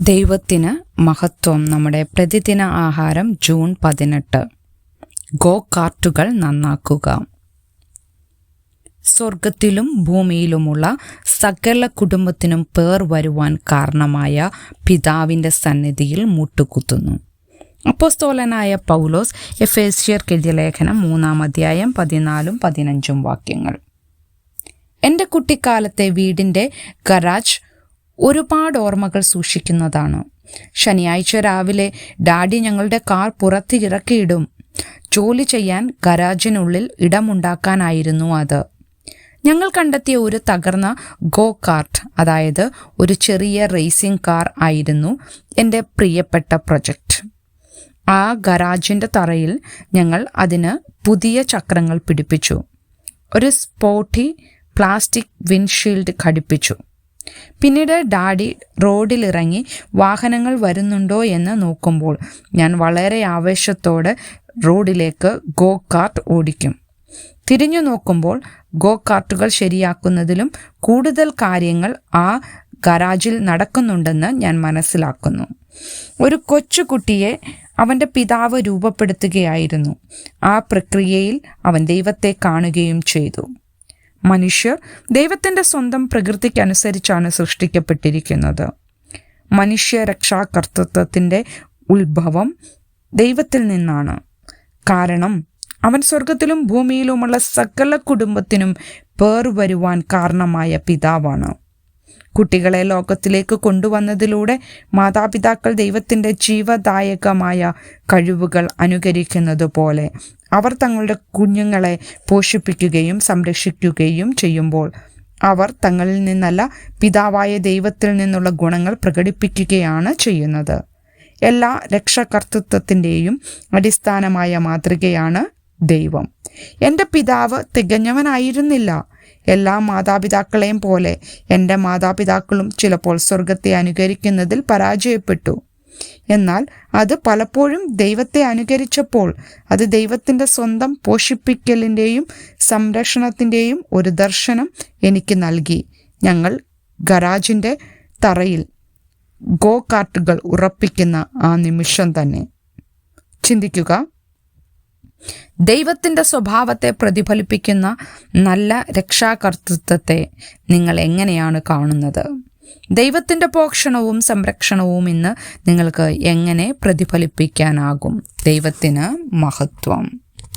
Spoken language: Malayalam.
ദൈവത്തിന് മഹത്വം. നമ്മുടെ പ്രതിദിന ആഹാരം ജൂൺ പതിനെട്ട്. ഗോ കാർട്ടുകൾ നന്നാക്കുക. സ്വർഗത്തിലും ഭൂമിയിലുമുള്ള സകല കുടുംബത്തിനും പേർ വരുവാൻ കാരണമായ പിതാവിന്റെ സന്നിധിയിൽ മുട്ടുകുത്തുന്നു. അപ്പോസ്തോലനായ പൗലോസ് എഫേസ്യർക്ക് എഴുതിയ ലേഖനം മൂന്നാം അധ്യായം പതിനാലും പതിനഞ്ചും വാക്യങ്ങൾ. എന്റെ കുട്ടിക്കാലത്തെ വീടിന്റെ ഗരാജ് ഒരുപാട് ഓർമ്മകൾ സൂക്ഷിക്കുന്നതാണ്. ശനിയാഴ്ച രാവിലെ ഡാഡി ഞങ്ങളുടെ കാർ പുറത്ത് ഇറക്കിയിടും. ജോലി ചെയ്യാൻ ഗരാജിനുള്ളിൽ ഇടമുണ്ടാക്കാനായിരുന്നു അത്. ഞങ്ങൾ കണ്ടെത്തിയ ഒരു തകർന്ന ഗോ കാർട്ട് അതായത് ഒരു ചെറിയ റേസിംഗ് കാർ ആയിരുന്നു എന്റെ പ്രിയപ്പെട്ട പ്രൊജക്റ്റ്. ആ ഗരാജിന്റെ തറയിൽ ഞങ്ങൾ അതിന് പുതിയ ചക്രങ്ങൾ പിടിപ്പിച്ചു. ഒരു സ്പോട്ടി പ്ലാസ്റ്റിക് വിൻഷീൽഡ് ഘടിപ്പിച്ചു. പിന്നീട് ഡാഡി റോഡിലിറങ്ങി വാഹനങ്ങൾ വരുന്നുണ്ടോ എന്ന് നോക്കുമ്പോൾ ഞാൻ വളരെ ആവേശത്തോടെ റോഡിലേക്ക് ഗോ കാർട്ട് ഓടിക്കും. തിരിഞ്ഞു നോക്കുമ്പോൾ ഗോ കാർട്ടുകൾ ശരിയാക്കുന്നതിലും കൂടുതൽ കാര്യങ്ങൾ ആ ഗരാജിൽ നടക്കുന്നുണ്ടെന്ന് ഞാൻ മനസ്സിലാക്കുന്നു. ഒരു കൊച്ചുകുട്ടിയെ അവന്റെ പിതാവ് രൂപപ്പെടുത്തുകയായിരുന്നു. ആ പ്രക്രിയയിൽ അവൻ ദൈവത്തെ കാണുകയും ചെയ്തു. മനുഷ്യർ ദൈവത്തിന്റെ സ്വന്തം പ്രകൃതിക്കനുസരിച്ചാണ് സൃഷ്ടിക്കപ്പെട്ടിരിക്കുന്നത്. മനുഷ്യ രക്ഷാകർത്തൃത്വത്തിന്റെ ഉത്ഭവം ദൈവത്തിൽ നിന്നാണ്. കാരണം അവൻ സ്വർഗത്തിലും ഭൂമിയിലുമുള്ള സകല കുടുംബത്തിനും പേർ വരുവാൻ കാരണമായ പിതാവാണ്. കുട്ടികളെ ലോകത്തിലേക്ക് കൊണ്ടുവന്നതിലൂടെ മാതാപിതാക്കൾ ദൈവത്തിന്റെ ജീവദായകമായ കഴിവുകൾ അനുകരിക്കുന്നത് പോലെ അവർ തങ്ങളുടെ കുഞ്ഞുങ്ങളെ പോഷിപ്പിക്കുകയും സംരക്ഷിക്കുകയും ചെയ്യുമ്പോൾ അവർ തങ്ങളിൽ നിന്നല്ല പിതാവായ ദൈവത്തിൽ നിന്നുള്ള ഗുണങ്ങൾ പ്രകടിപ്പിക്കുകയാണ് ചെയ്യുന്നത്. എല്ലാ രക്ഷകർത്തൃത്വത്തിന്റെയും അടിസ്ഥാനമായ മാതൃകയാണ് ദൈവം. എന്റെ പിതാവ് തികഞ്ഞവനായിരുന്നില്ല. എല്ലാ മാതാപിതാക്കളെയും പോലെ എന്റെ മാതാപിതാക്കളും ചിലപ്പോൾ സ്വർഗത്തെ അനുകരിക്കുന്നതിൽ പരാജയപ്പെട്ടു. എന്നാൽ അത് പലപ്പോഴും ദൈവത്തെ അനുകരിച്ചപ്പോൾ അത് ദൈവത്തിന്റെ സ്വന്തം പോഷിപ്പിക്കലിന്റെയും സംരക്ഷണത്തിന്റെയും ഒരു ദർശനം എനിക്ക് നൽകി. ഞങ്ങൾ ഗരാജിന്റെ തറയിൽ ഗോ കാർട്ടുകൾ ഉറപ്പിക്കുന്ന ആ നിമിഷം തന്നെ. ചിന്തിക്കുക ദൈവത്തിന്റെ സ്വഭാവത്തെ പ്രതിഫലിപ്പിക്കുന്ന നല്ല രക്ഷാകർത്തൃത്വത്തെ നിങ്ങൾ എങ്ങനെയാണ് കാണുന്നത്? ദൈവത്തിന്റെ പോഷണവും സംരക്ഷണവും ഇന്ന് നിങ്ങൾക്ക് എങ്ങനെ പ്രതിഫലിപ്പിക്കാനാകും? ദൈവത്തിന് മഹത്വം.